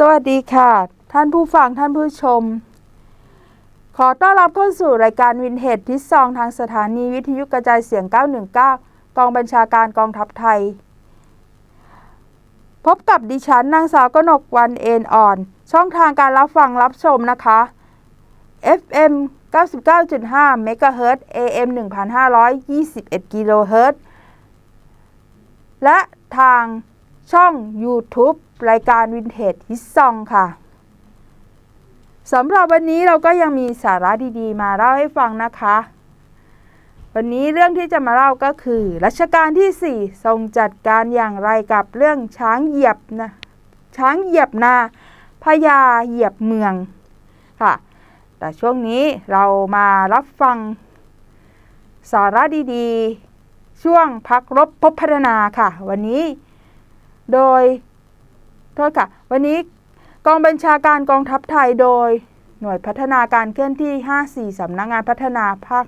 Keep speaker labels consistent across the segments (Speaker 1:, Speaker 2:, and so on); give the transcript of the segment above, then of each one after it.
Speaker 1: สวัสดีค่ะ ท่านผู้ฟังท่านผู้ชม ขอต้อนรับเข้าสู่รายการวินเทจทิศซองทางสถานีวิทยุกระจายเสียง 919 กองบัญชาการกองทัพไทย พบกับดิฉันนางสาวกนกวันเอ็นอ่อน ช่องทางการรับฟังรับชมนะคะ FM 99.5เมกะเฮิรตซ์ AM 1521กิโลเฮิรตซ์และทาง ช่อง YouTube รายการวินเทจฮิตซองค่ะสำหรับวันนี้เราก็ยังมีสาระดีๆ มาเล่าให้ฟังนะคะ วันนี้เรื่องที่จะมาเล่าก็คือ รัชกาลที่ 4 ทรงจัดการอย่างไรกับเรื่องช้างเหยียบนะช้างเหยียบนาพญาเหยียบเมืองค่ะ แต่ช่วงนี้เรามารับฟัง สาระดีๆ ช่วงพักรบพบพัฒนาค่ะ วันนี้ โดย โทษค่ะ วันนี้กองบัญชาการกองทัพไทยโดย หน่วยพัฒนาการเคลื่อนที่ 54 สำนักงงานพัฒนาภาค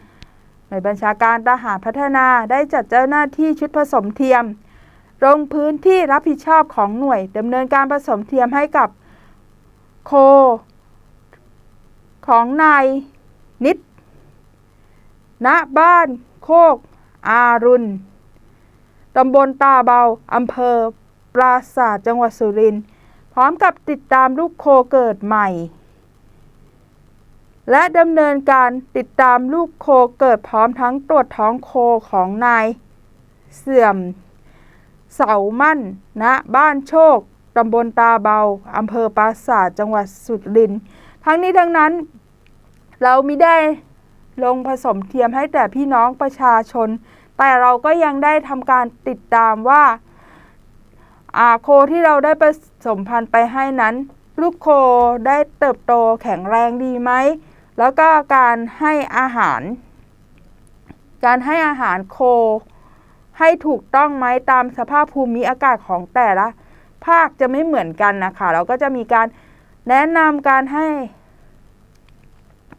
Speaker 1: 5 หน่วยบัญชาการทหารพัฒนาได้จัดเจ้าหน้าที่ชุดผสมเทียม ลงพื้นที่รับผิดชอบของหน่วยดำเนินการผสมเทียมให้กับโค ของนายนิดณบ้านโคกอารุณ ตำบลตาเบา อำเภอ ปราสาทจังหวัดสุรินทร์พร้อมกับติดตามลูกโคเกิดใหม่ และดำเนินการติดตามลูกโคเกิดพร้อมทั้งตรวจท้องโคของนาย เสื่อม เสามั่นณบ้านโชคตำบลตาเบาอำเภอปราสาทจังหวัดสุรินทร์ทั้งนี้ทั้งนั้น เราม่ได้ลงผสมเทียมให้แต่พี่น้องประชาชน แต่เราก็ยังได้ทำการติดตามว่าอาโคที่เราได้ผสมพันธุ์ไปให้นั้น ลูกโคได้เติบโตแข็งแรงดีไหม แล้วก็การให้อาหาร การให้อาหารโค ให้ถูกต้องไหมตามสภาพภูมิอากาศของแต่ละ ภาคจะไม่เหมือนกันนะคะ เราก็จะมีการแนะนำการให้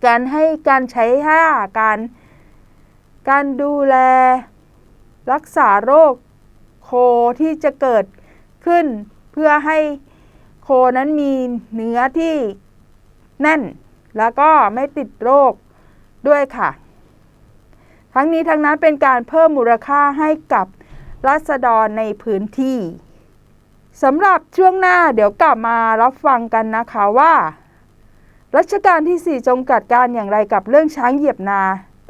Speaker 1: การให้การใช้ห้าการ การดูแล รักษาโรคโคที่จะเกิดขึ้น เพื่อให้โคนั้นมีเนื้อที่แน่น แล้วก็ไม่ติดโรคด้วยค่ะ ทั้งนี้ทั้งนั้นเป็นการเพิ่มมูลค่าให้กับรัษฎรในพื้นที่สำหรับช่วงหน้าเดี๋ยวกลับมารับฟังกันนะคะว่า รัชกาลที่ 4 จงจัดการอย่างไรกับเรื่องช้างเหยียบนา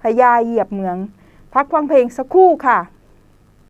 Speaker 1: พญาเหยียบเมือง พักฟังเพลงสักครู่ค่ะ